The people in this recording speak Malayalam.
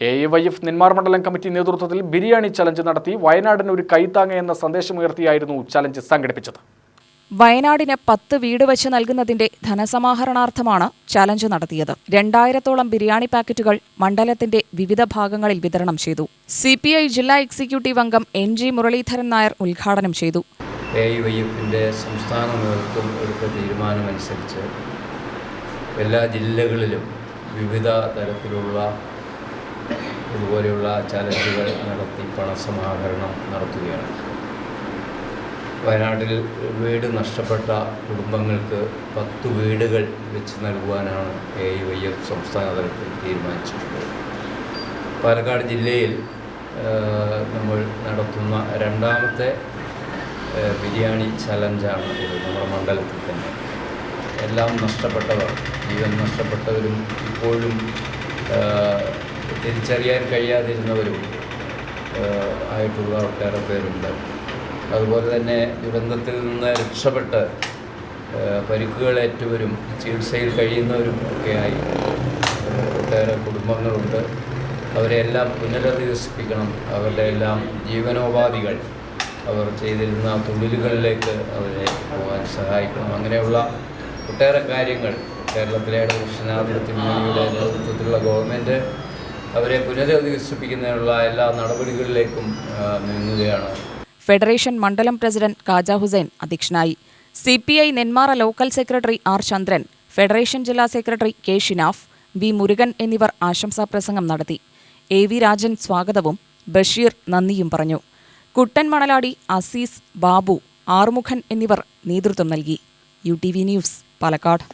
എ വൈ എഫ് നെന്മാർ മണ്ഡലം കമ്മിറ്റി നേതൃത്വത്തിൽ ബിരിയാണി ചലഞ്ച് നടത്തി വയനാടിന് ഒരു കൈത്താങ്ങ എന്ന സന്ദേശമുയർത്തിയായിരുന്നു ചലഞ്ച് സംഘടിപ്പിച്ചത്. വയനാടിന് പത്ത് വീട് വെച്ച് നൽകുന്നതിന്റെ ധനസമാഹരണാർത്ഥമാണ് ചലഞ്ച് നടത്തിയത്. രണ്ടായിരത്തോളം ബിരിയാണി പാക്കറ്റുകൾ മണ്ഡലത്തിന്റെ വിവിധ ഭാഗങ്ങളിൽ വിതരണം ചെയ്തു. സി പി ഐ ജില്ലാ എക്സിക്യൂട്ടീവ് അംഗം എൻ ജി മുരളീധരൻ നായർ ഉദ്ഘാടനം ചെയ്തു. എ ഐ എഫിന്റെ സംസ്ഥാന നേതൃത്വം എടുത്ത തീരുമാനമനുസരിച്ച് എല്ലാ ജില്ലകളിലും വിവിധ തരത്തിലുള്ള ഇതുപോലെയുള്ള ചലഞ്ചുകൾ നടത്തി പണസമാഹരണം നടത്തുകയാണ്. വയനാട്ടിൽ വീട് നഷ്ടപ്പെട്ട കുടുംബങ്ങൾക്ക് പത്ത് വീടുകൾ വെച്ച് നൽകുവാനാണ് എ ഐ വൈ എഫ് സംസ്ഥാന തലത്തിൽ തീരുമാനിച്ചിട്ടുള്ളത്. പാലക്കാട് ജില്ലയിൽ നമ്മൾ നടത്തുന്ന രണ്ടാമത്തെ ബിരിയാണി ചലഞ്ചാണ് ഇത് നമ്മുടെ മണ്ഡലത്തിൽ തന്നെ. എല്ലാം നഷ്ടപ്പെട്ടവർ ജീവൻ നഷ്ടപ്പെട്ടവരും ഇപ്പോഴും തിരിച്ചറിയാൻ കഴിയാതിരുന്നവരും ആയിട്ടുള്ള ഒട്ടേറെ പേരുണ്ട്. അതുപോലെ തന്നെ ദുരന്തത്തിൽ നിന്ന് രക്ഷപ്പെട്ട് പരിക്കുകളേറ്റവരും ചികിത്സയിൽ കഴിയുന്നവരും ഒക്കെയായി ഒട്ടേറെ കുടുംബങ്ങളുണ്ട്. അവരെല്ലാം പുനരധിവസിപ്പിക്കണം. അവരുടെ എല്ലാം ജീവനോപാധികൾ അവർ ചെയ്തിരുന്ന തൊഴിലുകളിലേക്ക് അവരെ പോകാൻ സഹായിക്കണം. അങ്ങനെയുള്ള ഒട്ടേറെ കാര്യങ്ങൾ കേരളത്തിലെ ഇടതുപക്ഷനാധിപത്യ മുന്നണിയുടെ നേതൃത്വത്തിലുള്ള ഗവൺമെന്റ് അവരെ പുനരധിവസിപ്പിക്കുന്നതിനുള്ള എല്ലാ നടപടികളിലേക്കും നീങ്ങുകയാണ്. ഫെഡറേഷൻ മണ്ഡലം പ്രസിഡന്റ് കാജ ഹുസൈൻ അധ്യക്ഷനായി. C P I Nenmara local secretary R Chandran federation ജില്ലാ secretary K Shinaf V Murugan എന്നിവർ ആശംസാ പ്രസംഗം നടത്തി. എ വി രാജൻ സ്വാഗതവും ബഷീർ നന്ദിയും പറഞ്ഞു. കുട്ടൻ മണലാടി അസീസ് ബാബു ആറുമുഖൻ എന്നിവർ നേതൃത്വം നൽകി. U T V news Palakkad.